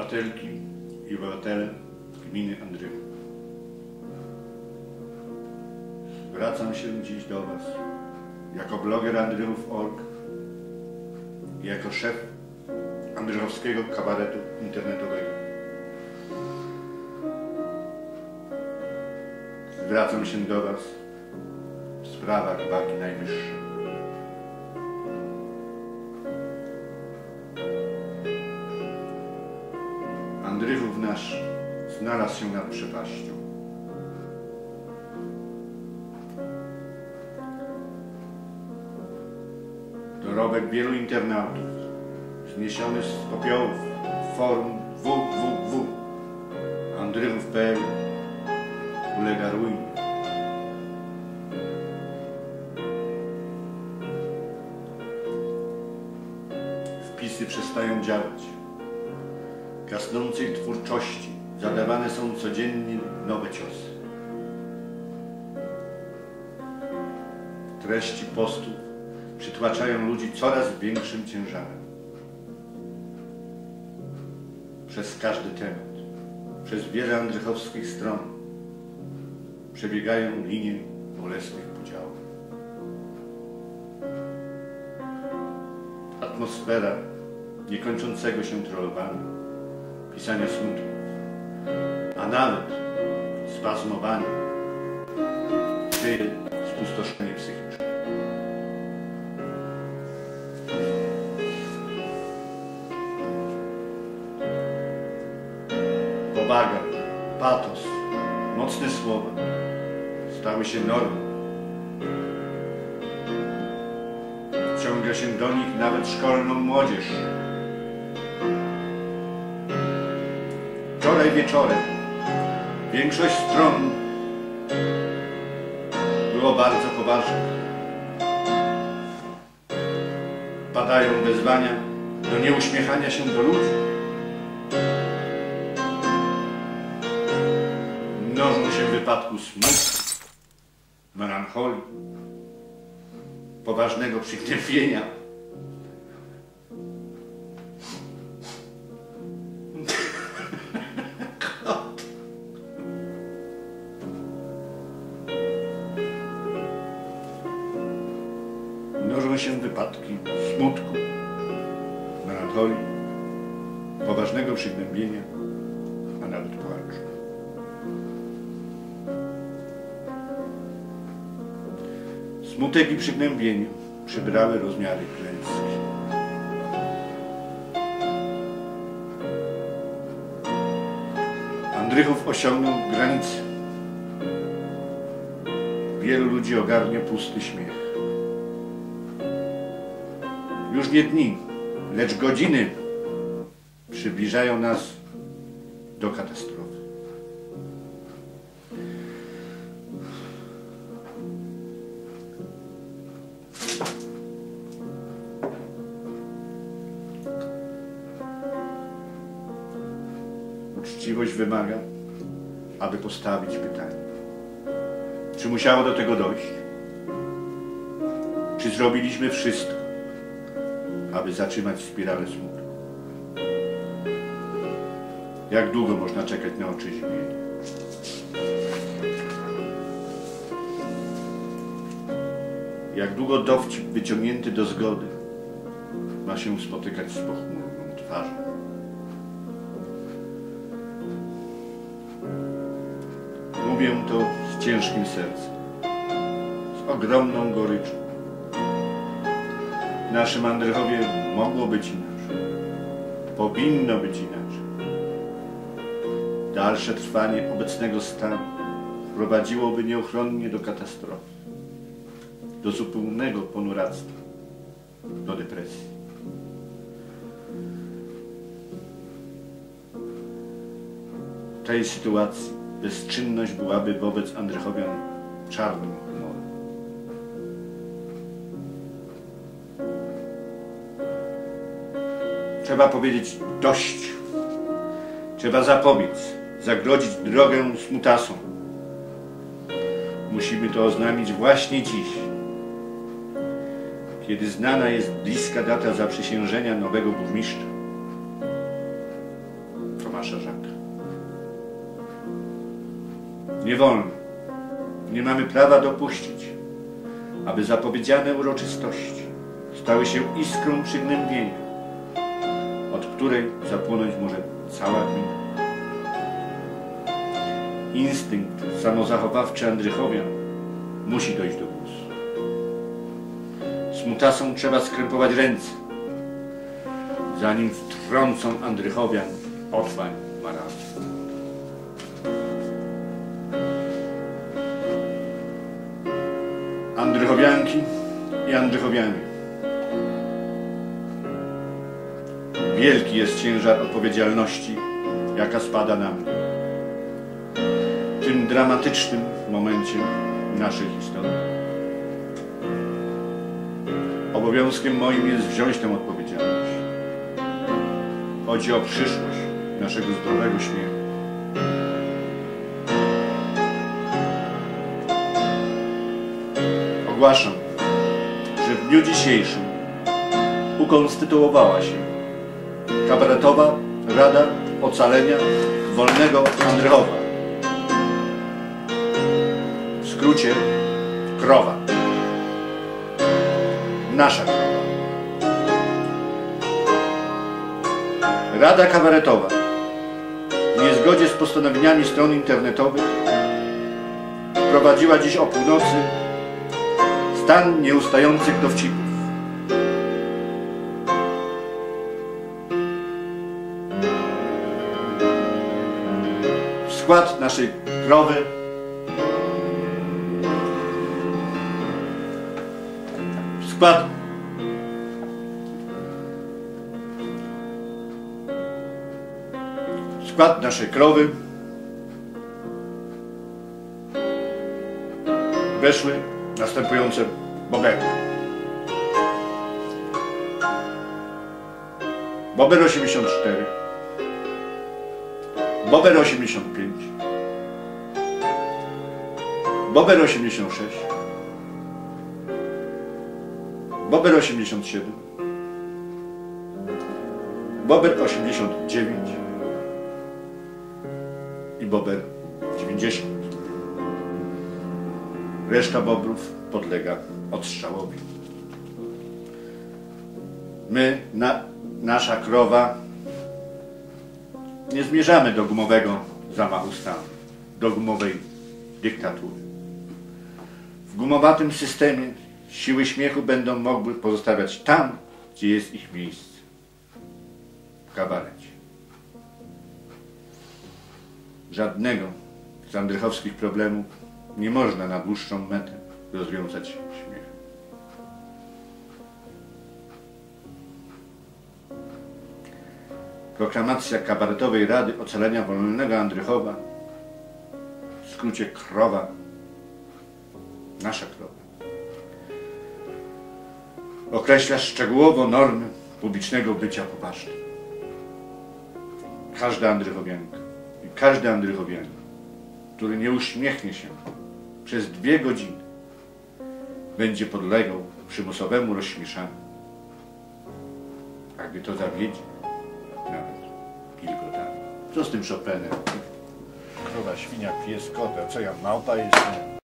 Obywatelki i obywatele gminy Andrychów. Zwracam się dziś do Was jako bloger Andrychów.org i jako szef Andrychowskiego kabaretu internetowego. Zwracam się do Was w sprawach wagi najwyższej. Andrychów nasz znalazł się nad przepaścią. Dorobek wielu internautów zniesiony z popiołów forum www andrychów.pl ulega ruinie. Wpisy przestają działać. Gasnącej twórczości zadawane są codziennie nowe ciosy. Treści postów przytłaczają ludzi coraz większym ciężarem. Przez każdy temat, przez wiele andrychowskich stron przebiegają linie bolesnych podziałów. Atmosfera niekończącego się trollowania, pisania smutków, a nawet spazmowania, dzieje spustoszenie psychiczne. Powaga, patos, mocne słowa stały się normą. Ciąga się do nich nawet szkolną młodzież. Wieczorem większość stron było bardzo poważnych. Padają wezwania do nieuśmiechania się do ludzi. Mnożą się w wypadku smutku, melancholii, poważnego przygnębienia. Melancholii, poważnego przygnębienia, a nawet płaczu. Smutek i przygnębienie przybrały rozmiary klęski. Andrychów osiągnął granicę. Wielu ludzi ogarnia pusty śmiech. Już nie dni, lecz godziny przybliżają nas do katastrofy. Uczciwość wymaga, aby postawić pytanie. Czy musiało do tego dojść? Czy zrobiliśmy wszystko, aby zatrzymać spiralę smutku? Jak długo można czekać na otrzeźwienie? Jak długo dowcip wyciągnięty do zgody ma się spotykać z pochmurną twarzą? Mówię to z ciężkim sercem, z ogromną goryczą. W naszym Andrychowie mogło być inaczej. Powinno być inaczej. Dalsze trwanie obecnego stanu prowadziłoby nieuchronnie do katastrofy, do zupełnego ponuractwa, do depresji. W tej sytuacji bezczynność byłaby wobec Andrychowian czarnym Trzeba powiedzieć dość. Trzeba zapobiec, zagrodzić drogę smutasom. Musimy to oznamić właśnie dziś, kiedy znana jest bliska data zaprzysiężenia nowego burmistrza. Szarzaka. Nie wolno, nie mamy prawa dopuścić, aby zapowiedziane uroczystości stały się iskrą przygnębienia, od której zapłonąć może cała gmina. Instynkt samozachowawczy Andrychowian musi dojść do głosu. Smutasom trzeba skrępować ręce, zanim wtrącą Andrychowian otwań marazmu. Andrychowianki i Andrychowianie. Wielki jest ciężar odpowiedzialności, jaka spada na mnie. W tym dramatycznym momencie naszej historii. Obowiązkiem moim jest wziąć tę odpowiedzialność. Chodzi o przyszłość naszego zdrowego śmiechu. Ogłaszam, że w dniu dzisiejszym ukonstytuowała się kabaretowa Rada Ocalenia Wolnego Andrychowa. W skrócie krowa. Nasza krowa. Rada Kabaretowa w niezgodzie z postanowieniami stron internetowych wprowadziła dziś o północy stan nieustających dowcipów. Skład naszej krowy. Skład w skład naszej krowy. Weszły następujące bobery. Bober 84, Bober 85, Bober 86, Bober 87, Bober 89 i Bober 90. Reszta bobrów podlega odstrzałowi. My, na, nasza krowa, nie zmierzamy do gumowego zamachu stanu, do gumowej dyktatury. W gumowatym systemie siły śmiechu będą mogły pozostawiać tam, gdzie jest ich miejsce. W kabarecie. Żadnego z andrychowskich problemów nie można na dłuższą metę rozwiązać śmiechem. Proklamacja kabaretowej Rady Ocalenia Wolnego Andrychowa, w skrócie krowa, nasza krowa, określa szczegółowo normy publicznego bycia poważnym. Każda Andrychowianka i każdy Andrychowianin który nie uśmiechnie się przez dwie godziny, będzie podlegał przymusowemu rozśmieszaniu. A gdy to zawiedzie, nawet. Co z tym Chopinem? Krowa, świnia, pies, kot, a co ja, małpa jestem?